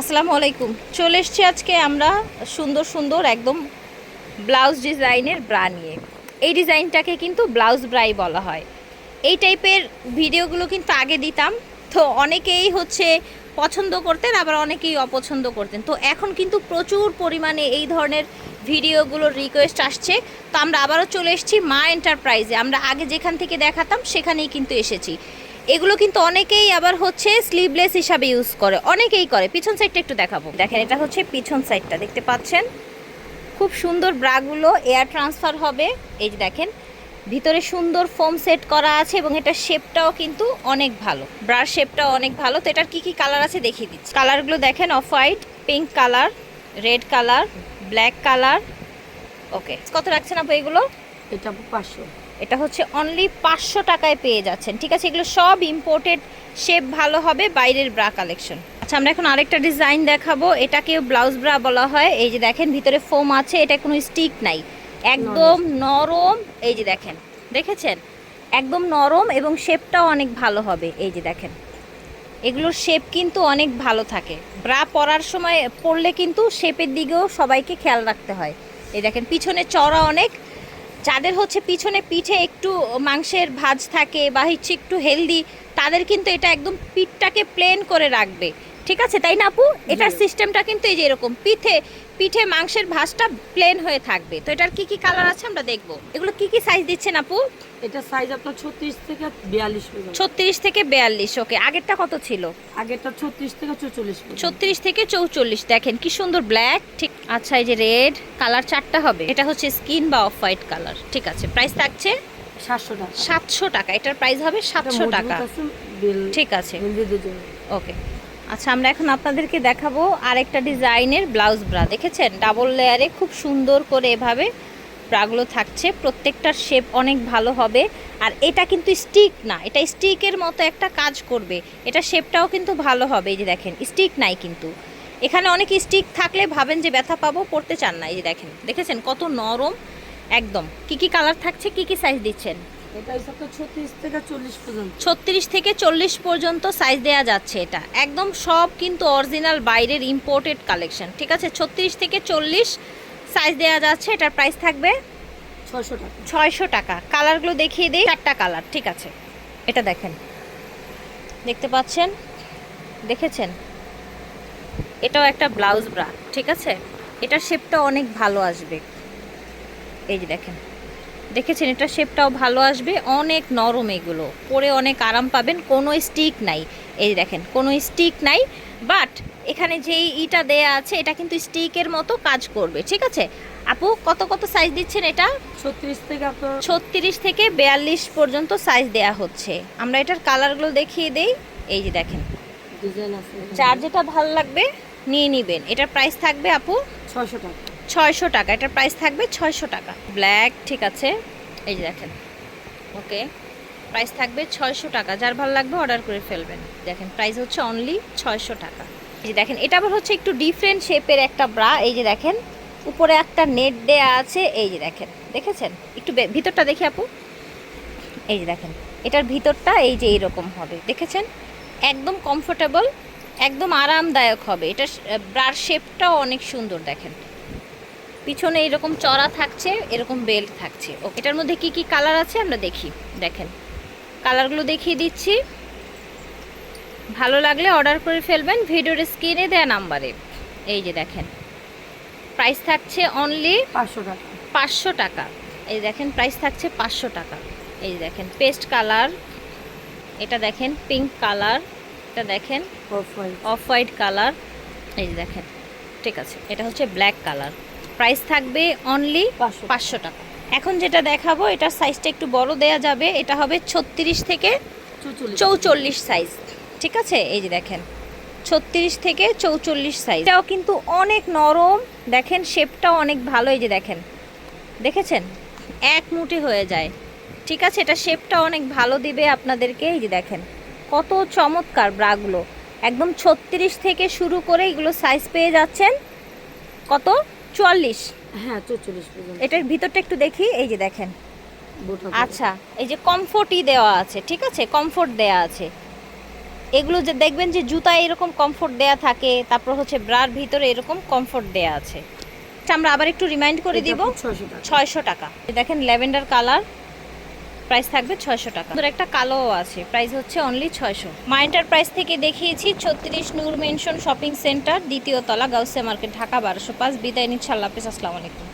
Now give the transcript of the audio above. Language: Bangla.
আসসালামু আলাইকুম। চলে এসছি আজকে আমরা সুন্দর সুন্দর একদম ব্লাউজ ডিজাইনের ব্রা নিয়ে। এই ডিজাইনটাকে কিন্তু ব্লাউজ ব্রাই বলা হয়। এই টাইপের ভিডিওগুলো কিন্তু আগে দিতাম, তো অনেকেই হচ্ছে পছন্দ করতেন, আবার অনেকেই অপছন্দ করতেন। তো এখন কিন্তু প্রচুর পরিমাণে এই ধরনের ভিডিওগুলোর রিকোয়েস্ট আসছে। তো আমরা আবারও চলে এসেছি মা এন্টারপ্রাইজে। আমরা আগে যেখান থেকে দেখাতাম, সেখানেই কিন্তু এসেছি। এগুলো কিন্তু অনেকেই আবার হচ্ছে স্লিভলেস হিসাবে ইউজ করে। অনেকেই করে। পিছন সাইডটা একটু দেখাবো। দেখেন, এটা হচ্ছে পিছন সাইডটা দেখতে পাচ্ছেন? খুব সুন্দর ব্রাগুলো এয়ার ট্রান্সফার হবে। এই যে দেখেন, ভিতরে সুন্দর ফোম সেট করা আছে এবং এটার শেপটাও কিন্তু অনেক ভালো। ব্রার শেপটাও অনেক ভালো। তো এটার কি কি কালার আছে দেখিয়ে দিচ্ছি। কালারগুলো দেখেন off white pink colour red colour black colour okay কত রাখছেন আপু এগুলো? এটা পাঁচশো। এটা হচ্ছে অনলি পাঁচশো টাকায় পেয়ে যাচ্ছেন। ঠিক আছে এগুলো সব ইম্পোর্টেড শেপ ভালো হবে বাইরের ব্রা কালেকশন আচ্ছা আমরা এখন আরেকটা ডিজাইন দেখাবো। এটাকেও ব্লাউজ ব্রা বলা হয়। এই যে দেখেন ভিতরে ফোম আছে এটা কোনো স্টিক নাই। একদম নরম। এই যে দেখেন দেখেছেন? একদম নরম এবং শেপটাও অনেক ভালো হবে এই যে দেখেন। এগুলোর শেপ কিন্তু অনেক ভালো থাকে। ব্রা পরার সময় পরলে কিন্তু শেপের দিকেও সবাইকে খেয়াল রাখতে হয়। এই দেখেন পিছনে চড়া অনেক যাদের হচ্ছে পিছনে পিঠে একটু মাংসের ভাজ থাকে বা হচ্ছে একটু হেলদি তাদের কিন্তু এটা একদম পিঠটাকে প্লেন করে রাখবে। ঠিক আছে? তাই না আপু? এটার সিস্টেমটা কিন্তু এই যে এরকম পিঠে পিঠে মাংসের ভাজটা প্লেন হয়ে থাকবে। তো এটার কি কি কালার আছে আমরা দেখব। এগুলো কি কি সাইজ দিচ্ছেন আপু? এটা সাইজ আপনার ছত্রিশ থেকে বিয়াল্লিশ পর্যন্ত ছত্রিশ থেকে বেয়াল্লিশ ওকে আগেরটা কত ছিল? আগেরটা ছত্রিশ থেকে চৌচল্লিশ পর্যন্ত। ছত্রিশ থেকে চৌচল্লিশ দেখেন কি সুন্দর ব্ল্যাক ঠিক আচ্ছা এই যে রেড কালার চারটা হবে। এটা হচ্ছে স্কিন বা অফ হোয়াইট কালার। ঠিক আছে প্রাইস থাকছে সাতশো টাকা। সাতশো টাকা। এটার প্রাইস হবে সাতশো টাকা। ঠিক আছে। ওকে। আচ্ছা আমরা এখন আপনাদেরকে দেখাবো আরেকটা ডিজাইনের ব্লাউজ ব্রা। দেখেছেন? ডাবল লেয়ারে খুব সুন্দর করে এভাবে ব্রাগুলো থাকছে। প্রত্যেকটার শেপ অনেক ভালো হবে। আর এটা কিন্তু স্টিক না এটা স্টিকের মতো একটা কাজ করবে। এটা শেপটাও কিন্তু ভালো হবে। এই যে দেখেন স্টিক নাই কিন্তু। এখানে অনেক স্টিক থাকলে ভাবেন যে ব্যথা পাবো পড়তে চান না এই যে দেখেন। দেখেছেন কত নরম? একদম। কি কি কালার থাকছে? কি কি সাইজ দিচ্ছেন? এটা ছত্রিশ থেকে চল্লিশ পর্যন্ত। ছত্রিশ থেকে চল্লিশ পর্যন্ত সাইজ দেয়া যাচ্ছে এটা। একদম সব কিন্তু অরিজিনাল বাইরের ইম্পোর্টেড কালেকশন ঠিক আছে? ছত্রিশ থেকে চল্লিশ সাইজ দেয়া যাচ্ছে এটার প্রাইস থাকবে ছয়শো টাকা। ছয়শো টাকা। কালারগুলো দেখিয়ে দিই চারটা কালার ঠিক আছে। এটা দেখেন। দেখতে পাচ্ছেন? দেখেছেন? এটাও একটা ব্লাউজ ব্রা ঠিক আছে? এটার শেপটা অনেক ভালো আসবে। এই যে দেখেন দেখেছেন? এটা শেপটাও ভালো আসবে অনেক নরম এগুলো। পরে অনেক আরাম পাবেন কোনো স্টিক নাই। এই যে দেখেন কোনো স্টিক নাই বাট এখানে যেই ইটা দেয়া আছে এটা কিন্তু স্টিকের মতো কাজ করবে ঠিক আছে? আপু কত কত সাইজ দিচ্ছেন এটা? ছত্রিশ থেকে ছত্রিশ থেকে বেয়াল্লিশ পর্যন্ত সাইজ দেয়া হচ্ছে। আমরা এটার কালারগুলো দেখিয়ে দেই। এই যে দেখেন। যার যেটা ভালো লাগবে নিয়ে নিবেন। এটার প্রাইস থাকবে আপু? ছয়শো টাকা। ছয়শো টাকা। এটার প্রাইস থাকবে ছয়শো টাকা। ব্ল্যাক ঠিক আছে। এই যে দেখেন। ওকে প্রাইস থাকবে ছয়শো টাকা। যার ভালো লাগবে অর্ডার করে ফেলবেন। দেখেন প্রাইস হচ্ছে অনলি ছয়শো টাকা। এই যে দেখেন এটা আবার হচ্ছে একটু ডিফারেন্ট শেপের একটা ব্রা এই যে দেখেন উপরে একটা নেট দেয়া আছে। এই যে দেখেন দেখেছেন? একটু ভিতরটা দেখি আপু। এই যে দেখেন এটার ভিতরটা এই যে এইরকম হবে। দেখেছেন? একদম কমফোর্টেবল একদম আরামদায়ক হবে। এটা ব্রার শেপটাও অনেক সুন্দর দেখেন। পিছনে এরকম চড়া থাকছে এরকম বেল্ট থাকছে। ও এটার মধ্যে কি কি কালার আছে আমরা দেখি। দেখেন কালারগুলো দেখিয়ে দিচ্ছি। ভালো লাগলে অর্ডার করে ফেলবেন। ভিডিওর স্ক্রিনে দেয়া নাম্বারে এই যে দেখেন প্রাইস থাকছে অনলি পাঁচশো টাকা। পাঁচশো টাকা। এই দেখেন প্রাইস থাকছে পাঁচশো টাকা। এই দেখেন পেস্ট কালার এটা দেখেন পিঙ্ক কালার এটা দেখেন। অফ হোয়াইট কালার এই যে দেখেন ঠিক আছে এটা হচ্ছে ব্ল্যাক কালার প্রাইস থাকবে অনলি পাঁচশো টাকা। এখন যেটা দেখাবো এটার সাইজটা একটু বড় দেয়া যাবে এটা হবে ছত্রিশ থেকে চৌচল্লিশ। চৌচল্লিশ সাইজ ঠিক আছে? এই যে দেখেন ছত্রিশ থেকে চৌচল্লিশ সাইজ এটাও কিন্তু অনেক নরম। দেখেন শেপটাও অনেক ভালো। এই যে দেখেন দেখেছেন? এক মুঠি হয়ে যায়। ঠিক আছে? এটা শেপটা অনেক ভালো দিবে আপনাদেরকে। এই যে দেখেন কত চমৎকার ব্রাগুলো একদম ছত্রিশ থেকে শুরু করে এগুলো সাইজ পেয়ে যাচ্ছেন। কত? চুয়াল্লিশ। হ্যাঁ চৌচল্লিশ এটার ভিতরটা একটু দেখি এই যে দেখেন। আচ্ছা এই যে কমফোর্টই দেওয়া আছে ঠিক আছে? কমফোর্ট দেওয়া আছে। এগুলো যে দেখবেন যে জুতা এরকম কমফোর্ট দেয়া থাকে তারপর হচ্ছে ব্রার ভিতরে এরকম কমফোর্ট দেয়া আছে। আচ্ছা, আমরা আবার একটু রিমাইন্ড করে দিব। ছয়শো টাকা। দেখেন ল্যাভেন্ডার কালার। প্রাইস থাকবে ছয়শো টাকা। সুন্দর একটা কালোও আছে প্রাইস হচ্ছে অনলি ছয়শো। মাইন্টার প্রাইস থেকে দেখিয়েছি, ছত্রিশ নূর মেনশন শপিং সেন্টার, দ্বিতীয় তলা গাউসে মার্কেট, ঢাকা বারোশো পাঁচ। বিদায় নিচ্ছে, আল্লাহ আসসালামু আলাইকুম।